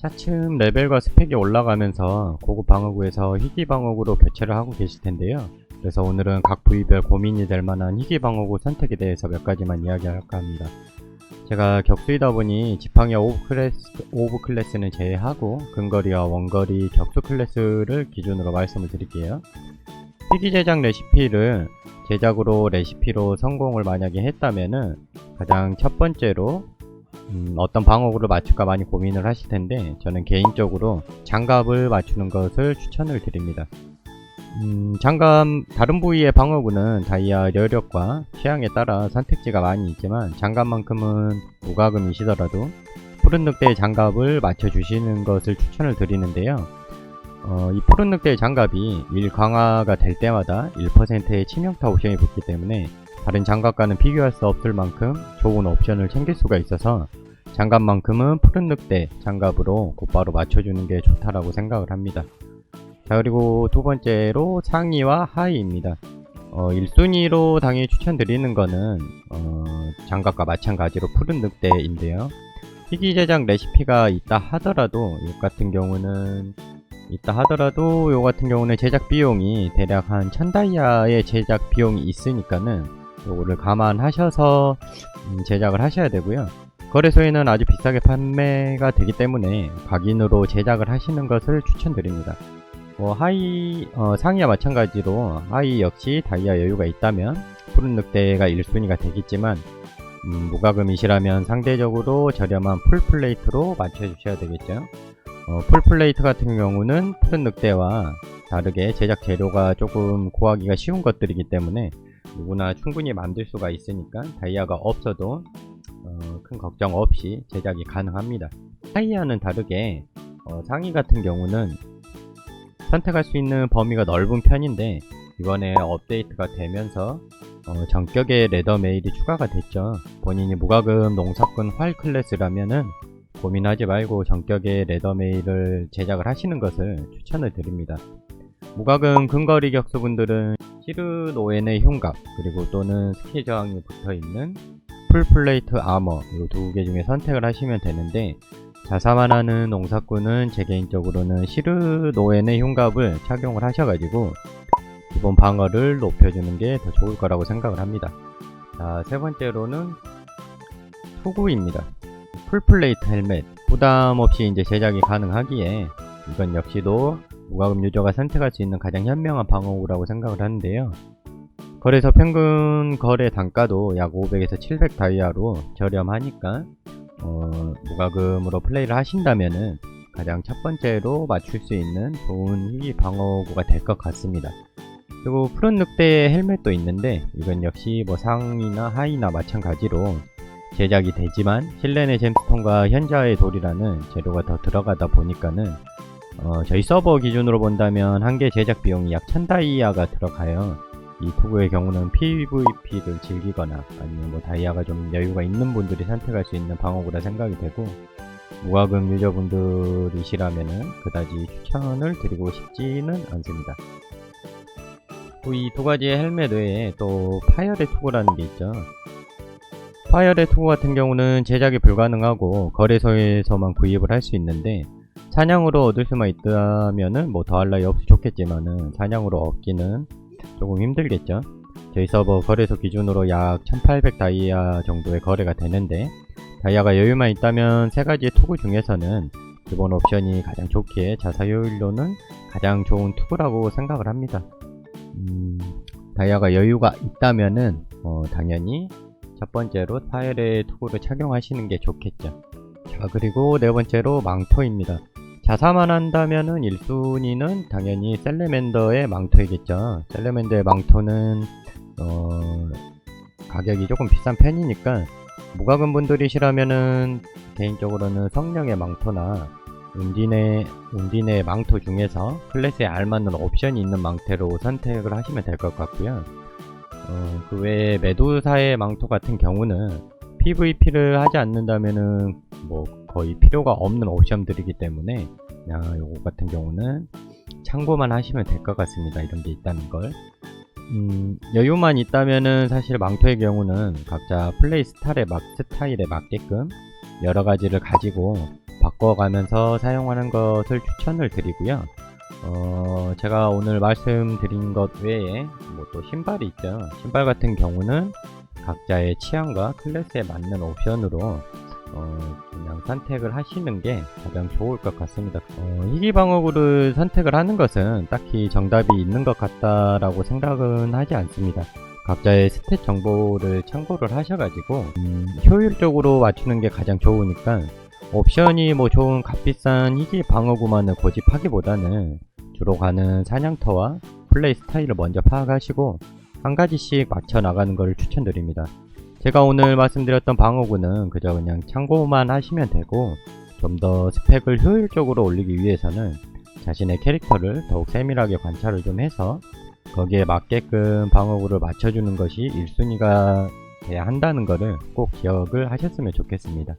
차츰 레벨과 스펙이 올라가면서 고급 방어구에서 희귀 방어구로 교체를 하고 계실 텐데요. 그래서 오늘은 각 부위별 고민이 될 만한 희귀 방어구 선택에 대해서 몇 가지만 이야기할까 합니다. 제가 격수이다 보니 지팡이와 오브 클래스, 오브 클래스는 제외하고 근거리와 원거리 격수 클래스를 기준으로 말씀을 드릴게요. 희귀 제작 레시피를 제작으로 레시피로 성공을 만약에 했다면은 가장 첫 번째로 음, 어떤 방어구를 맞출까 많이 고민을 하실 텐데 저는 개인적으로 장갑을 맞추는 것을 추천을 드립니다. 음, 장갑 다른 부위의 방어구는 다이아 여력과 취향에 따라 선택지가 많이 있지만 장갑만큼은 무과금이시더라도 푸른 늑대의 장갑을 맞춰주시는 것을 추천을 드리는데요. 어, 이 푸른 늑대의 장갑이 일 강화가 될 때마다 1%의 치명타 옵션이 붙기 때문에 다른 장갑과는 비교할 수 없을 만큼 좋은 옵션을 챙길 수가 있어서 장갑만큼은 푸른 늑대 장갑으로 곧바로 맞춰주는 게 좋다라고 생각을 합니다. 자 그리고 두 번째로 상의와 하의입니다. 어, 1순위로 당연히 추천드리는 거는 어, 장갑과 마찬가지로 푸른 늑대인데요. 희귀 제작 레시피가 있다 하더라도 이 같은 경우는 있다 하더라도 요 같은 경우는 제작 비용이 대략 한 1000다이아의 제작 비용이 있으니까는 요거를 감안하셔서 음, 제작을 하셔야 되고요. 거래소에는 아주 비싸게 판매가 되기 때문에 각인으로 제작을 하시는 것을 추천드립니다. 뭐 하이 어, 상이와 마찬가지로 하이 역시 다이아 여유가 있다면 푸른 늑대가 1순위가 되겠지만 음, 무과금이시라면 상대적으로 저렴한 풀플레이트로 맞춰주셔야 되겠죠. 어, 풀플레이트 같은 경우는 푸른 늑대와 다르게 제작 재료가 조금 구하기가 쉬운 것들이기 때문에 누구나 충분히 만들 수가 있으니까 다이아가 없어도 어, 큰 걱정 없이 제작이 가능합니다. 하이아는 다르게 어, 상의 같은 경우는 선택할 수 있는 범위가 넓은 편인데 이번에 업데이트가 되면서 어, 전격의 레더 메일이 추가가 됐죠. 본인이 무과금 농사꾼 활 클래스라면은 고민하지 말고 전격의 레더 메일을 제작을 하시는 것을 추천을 드립니다. 무과금 근거리 격수분들은 시르 노엔의 흉갑 그리고 또는 스킬 저항이 붙어있는 풀플레이트 아머 이 두 개 중에 선택을 하시면 되는데 자사만 하는 농사꾼은 제 개인적으로는 시르 노엔의 흉갑을 착용을 하셔가지고 기본 방어를 높여주는 게 더 좋을 거라고 생각을 합니다. 자, 세 번째로는 투구입니다. 풀플레이트 헬멧 부담 없이 이제 제작이 가능하기에 이건 역시도 무과금 유저가 선택할 수 있는 가장 현명한 방어구라고 생각을 하는데요. 거래소 평균 거래 단가도 약 500에서 700 다이아로 저렴하니까 어, 무과금으로 플레이를 하신다면은 가장 첫 번째로 맞출 수 있는 좋은 희귀 방어구가 될 것 같습니다. 그리고 푸른 늑대의 헬멧도 있는데 이건 역시 뭐 상이나 하이나 마찬가지로 제작이 되지만 실내의 잼스톤과 현자의 돌이라는 재료가 더 들어가다 보니까는 어, 저희 서버 기준으로 본다면 한 개 제작 비용이 약 1000다이아가 들어가요. 이 투구의 경우는 PVP를 즐기거나 아니면 뭐 다이아가 좀 여유가 있는 분들이 선택할 수 있는 방어구라 생각이 되고 무과금 유저분들이시라면은 그다지 추천을 드리고 싶지는 않습니다. 이두 가지의 헬멧 외에 또 파이어의 투구라는 게 있죠. 파이어의 투구 같은 경우는 제작이 불가능하고 거래소에서만 구입을 할 수 있는데 사냥으로 얻을 수만 있다면은 뭐 더할 나위 없이 좋겠지만은 사냥으로 얻기는 조금 힘들겠죠. 저희 서버 거래소 기준으로 약 1800 다이아 정도의 거래가 되는데 다이아가 여유만 있다면 세 가지의 투구 중에서는 기본 옵션이 가장 좋기에 자사 효율로는 가장 좋은 투구라고 생각을 합니다. 음, 다이아가 여유가 있다면은 어, 당연히 첫 번째로 파일의 투구를 착용하시는 게 좋겠죠. 자 그리고 네 번째로 망토입니다. 자사만 한다면은 1순위는 당연히 셀레멘더의 망토이겠죠. 셀레멘더의 망토는 어, 가격이 조금 비싼 편이니까 무과금 분들이시라면은 개인적으로는 성령의 망토나 운딘의 운딘의 망토 중에서 클래스에 알맞는 옵션이 있는 망토로 선택을 하시면 될 것 같고요. 어, 그 외에 메두사의 망토 같은 경우는 PVP를 하지 않는다면은 뭐 거의 필요가 없는 옵션들이기 때문에 그냥 요거 같은 경우는 참고만 하시면 될 것 같습니다. 이런 게 있다는 걸. 음, 여유만 있다면은 사실 망토의 경우는 각자 플레이 스타일에 막 스타일에 맞게끔 여러 가지를 가지고 바꿔가면서 사용하는 것을 추천을 드리고요. 어, 제가 오늘 말씀드린 것 외에 뭐 또 신발이 있죠. 신발 같은 경우는 각자의 취향과 클래스에 맞는 옵션으로 어, 그냥 선택을 하시는 게 가장 좋을 것 같습니다. 어, 희귀 방어구를 선택을 하는 것은 딱히 정답이 있는 것 같다라고 생각은 하지 않습니다. 각자의 스탯 정보를 참고를 하셔가지고 음, 효율적으로 맞추는 게 가장 좋으니까 옵션이 뭐 좋은 값비싼 희귀 방어구만을 고집하기보다는 주로 가는 사냥터와 플레이 스타일을 먼저 파악하시고 한 가지씩 맞춰 나가는 것을 추천드립니다. 제가 오늘 말씀드렸던 방어구는 그저 그냥 참고만 하시면 되고 좀 더 스펙을 효율적으로 올리기 위해서는 자신의 캐릭터를 더욱 세밀하게 관찰을 좀 해서 거기에 맞게끔 방어구를 맞춰주는 것이 1순위가 돼야 한다는 것을 꼭 기억을 하셨으면 좋겠습니다.